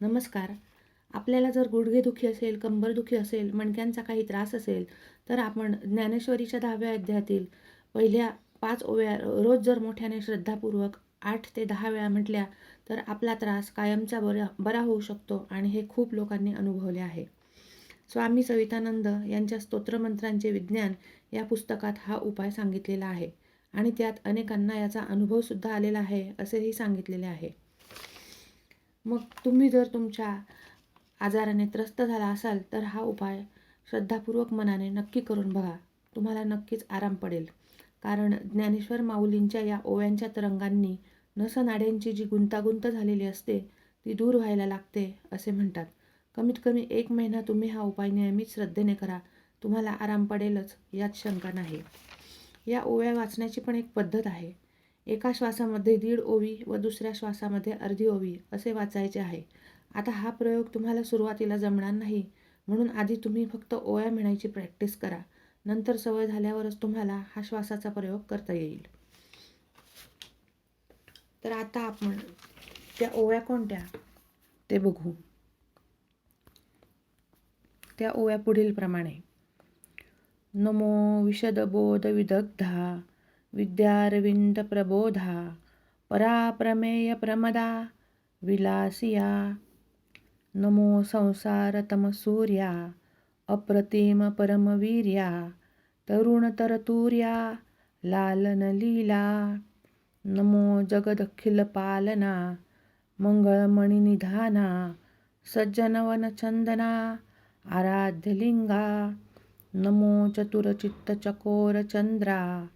नमस्कार. आपल्याला जर गुडघेदुखी असेल कंबरदुखी असेल मणक्यांचा काही त्रास असेल तर आपण ज्ञानेश्वरीच्या दहाव्या अध्यायातील पहिल्या पाच ओव्या रोज जर मोठ्याने श्रद्धापूर्वक आठ ते दहा वेळा म्हटल्या तर आपला त्रास कायमचा बरा बरा होऊ शकतो आणि हे खूप लोकांनी अनुभवले आहे. स्वामी सवितानंद यांच्या स्तोत्रमंत्रांचे विज्ञान या पुस्तकात हा उपाय सांगितलेला आहे आणि त्यात अनेकांना याचा अनुभवसुद्धा आलेला आहे असेही सांगितलेले आहे. मग तुम्ही जर तुमच्या आजाराने त्रस्त झाला असाल तर हा उपाय श्रद्धापूर्वक मनाने नक्की करून बघा. तुम्हाला नक्कीच आराम पडेल. कारण ज्ञानेश्वर माऊलींच्या या ओव्यांच्या तरंगांनी नसनाड्यांची जी गुंतागुंत झालेली असते ती दूर व्हायला लागते असे म्हणतात. कमीत कमी एक महिना तुम्ही हा उपाय नियमित श्रद्धेने करा. तुम्हाला आराम पडेलच यात शंका नाही. या ओव्या वाचण्याची पण एक पद्धत आहे. एका श्वासामध्ये दीड ओवी व दुसऱ्या श्वासामध्ये अर्धी ओवी असे वाचायचे आहे. आता हा प्रयोग तुम्हाला सुरुवातीला जमणार नाही म्हणून आधी तुम्ही फक्त ओव्या म्हणायची प्रॅक्टिस करा. नंतर सवय झाल्यावरच तुम्हाला हा श्वासाचा प्रयोग करता येईल. तर आता आपण त्या ओव्या कोणत्या? ते बघू. त्या ओव्या पुढीलप्रमाणे. नमो विशदबोध विदग्धा विद्यारविंद प्रबोधा पराप्रमेय प्रमदा विलासिया। नमो संसारतमसूर्या अप्रतिम परमवीर्या लालनलीला नमो जगदखिलपालना मंगळमणिनिधाना सज्जनवनचंदना आराध्यलिंगा नमो चतुरचित्तचकोरचन्द्रा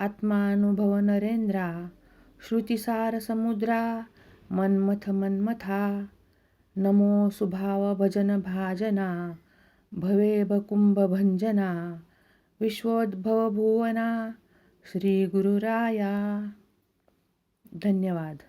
आत्मानुभव नरेंद्रा श्रुतिसारसमुद्रा मन्मथ मन्मथा नमो सुभाव भजन भाजना भवेभ कुंभभंजना विश्वोद्भव भुवना श्री गुरुराया। धन्यवाद।